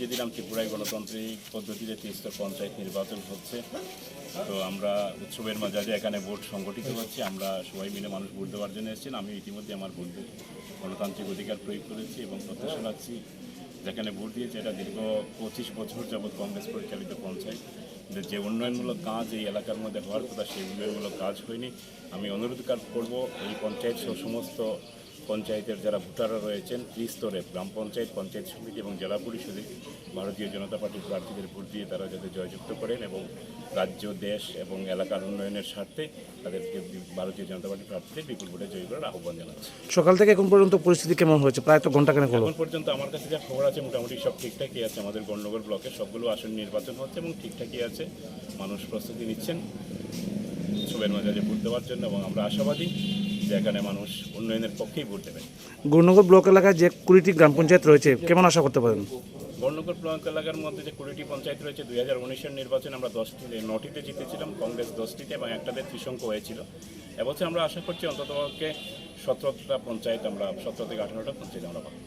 যে দিলাম ত্রিপুরায় গণতান্ত্রিক পদ্ধতিতে তিস্তর পঞ্চায়েত নির্বাচন হচ্ছে। তো আমরা উৎসবের মাঝে এখানে ভোট সংগঠিত হচ্ছে। আমরা সবাই মিলে মানুষ ভোট দেওয়ার জন্য এসেছেন। আমি ইতিমধ্যে আমার ভোট গণতান্ত্রিক অধিকার প্রয়োগ করেছি এবং প্রত্যাশা রাখছি যেখানে ভোট দিয়েছে এটা দীর্ঘ পঁচিশ বছর যাবৎ কংগ্রেস পরিচালিত পঞ্চায়েত। যে উন্নয়নমূলক কাজ এই এলাকার মধ্যে হওয়ার কথা, সেই উন্নয়নমূলক কাজ হয়নি। আমি অনুরোধ করব এই পঞ্চায়েত সমস্ত পঞ্চায়েতের যারা ভোটাররা রয়েছেন ত্রিস্তরে গ্রাম পঞ্চায়েত পঞ্চায়েত সমিতি এবং জেলা পরিষদে ভারতীয় জনতা পার্টির প্রার্থীদের ভোট দিয়ে তারা যাতে জয়যুক্ত করেন এবং রাজ্য দেশ এবং এলাকার উন্নয়নের স্বার্থে তাদেরকে ভারতীয় জনতা পার্টির প্রার্থীদের বিপুল ভোটে জয়ী করার আহ্বান জানাচ্ছি। সকাল থেকে এখন পর্যন্ত পরিস্থিতি কেমন হয়েছে? প্রায় তো ঘণ্টা কেন এখন পর্যন্ত আমার কাছে যা খবর আছে মোটামুটি সব ঠিকঠাকই আছে। আমাদের গণ্ডগোল ব্লকে সবগুলো আসন নির্বাচন হচ্ছে এবং ঠিকঠাকই আছে। মানুষ প্রস্তুতি নিচ্ছেন। উৎসবের মাঝে ভোট দেওয়ার জন্য এবং আমরা আশাবাদী এখানে মানুষ উন্নয়নের পক্ষেই ভোট দেবেন। গুরুনগর ব্লক এলাকায় যে কুড়িটি গ্রাম পঞ্চায়েত রয়েছে কেমন আশা করতে পারেন? বর্ণগর ব্লক এলাকার মধ্যে যে কুড়িটি পঞ্চায়েত রয়েছে দুই হাজার উনিশের নির্বাচনে আমরা দশটিতে নটিতে জিতেছিলাম কংগ্রেস দশটিতে এবং একটাতে ত্রিশঙ্ক হয়েছিল। এবছর আমরা আশা করছি অন্ততপক্ষে সতেরোটা পঞ্চায়েত আমরা সতেরো থেকে আঠারোটা পঞ্চায়েত আমরা পাবো।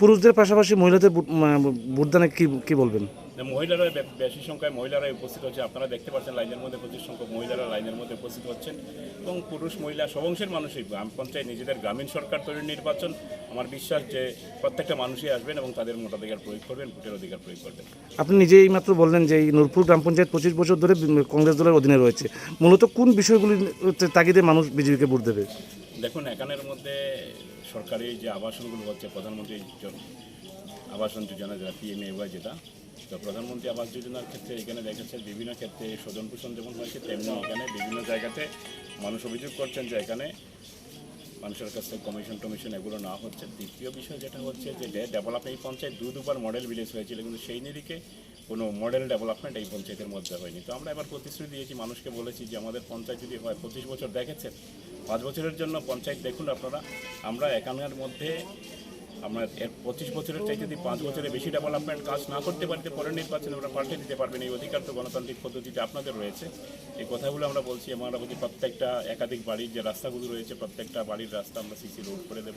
পুরুষদের পাশাপাশি মহিলাদের ভোটদানে কি কি বলবেন? মহিলারা বেশি সংখ্যায় মহিলারাই উপস্থিত হচ্ছে। আপনারা দেখতে পাচ্ছেন লাইনের মধ্যে প্রচুর সংখ্যক মহিলারা লাইনের মধ্যে উপস্থিত হচ্ছেন। এবং পুরুষ মহিলা সব অংশের মানুষই। গ্রাম পঞ্চায়েত নিজেদের গ্রামীণ সরকার তৈরির নির্বাচন। আমার বিশ্বাস যে প্রত্যেকটা মানুষই আসবেন এবং তাদের মতাধিকার প্রয়োগ করবেন ভোটের অধিকার প্রয়োগ করবেন। আপনি নিজেই মাত্র বললেন যে এই নূরপুর গ্রাম পঞ্চায়েত পঁচিশ বছর ধরে কংগ্রেস দলের অধীনে রয়েছে। মূলত কোন বিষয়গুলি তাগিদে মানুষ বিজেপিকে ভোট দেবে? দেখুন, এখানের মধ্যে সরকারি যে আবাসনগুলো হচ্ছে, প্রধানমন্ত্রী আবাসন যোজনা যেটা পিএমএওয়াই যেটা, তো প্রধানমন্ত্রী আবাস যোজনার ক্ষেত্রে এখানে দেখেছে বিভিন্ন ক্ষেত্রে স্বজন পোষণ যেমন হয়েছে, তেমনি এখানে বিভিন্ন জায়গাতে মানুষ অভিযোগ করছেন যে এখানে মানুষের কাছ থেকে কমিশন টমিশন এগুলো না হচ্ছে। দ্বিতীয় বিষয় যেটা হচ্ছে যে ডেভেলপমেন্ট এই পঞ্চায়েত দু দুবার মডেল ভিলেজ হয়েছিল, কিন্তু সেই নিরিখে কোনো মডেল ডেভেলপমেন্ট এই পঞ্চায়েতের মধ্যে হয়নি। তো আমরা এবার প্রতিশ্রুতি দিয়েছি, মানুষকে বলেছি যে, আমাদের পঞ্চায়েত যদি হয়, পঁচিশ বছর দেখেছেন, পাঁচ বছরের জন্য পঞ্চায়েত দেখুন আপনারা, আমরা একান্নের মধ্যে আমরা এর পঁচিশ বছরের চাই যদি পাঁচ বছরের বেশি ডেভেলপমেন্ট কাজ না করতে পারতে পরের নির্বাচনে আমরা পাল্টে দিতে পারবেন এই অধিকার তো গণতান্ত্রিক পদ্ধতিতে আপনাদের রয়েছে। এই কথাগুলো আমরা বলছি আমরা বলছি প্রত্যেকটা একাধিক বাড়ির যে রাস্তাগুলো রয়েছে, প্রত্যেকটা বাড়ির রাস্তা আমরা সিসি রোড করে দেবো।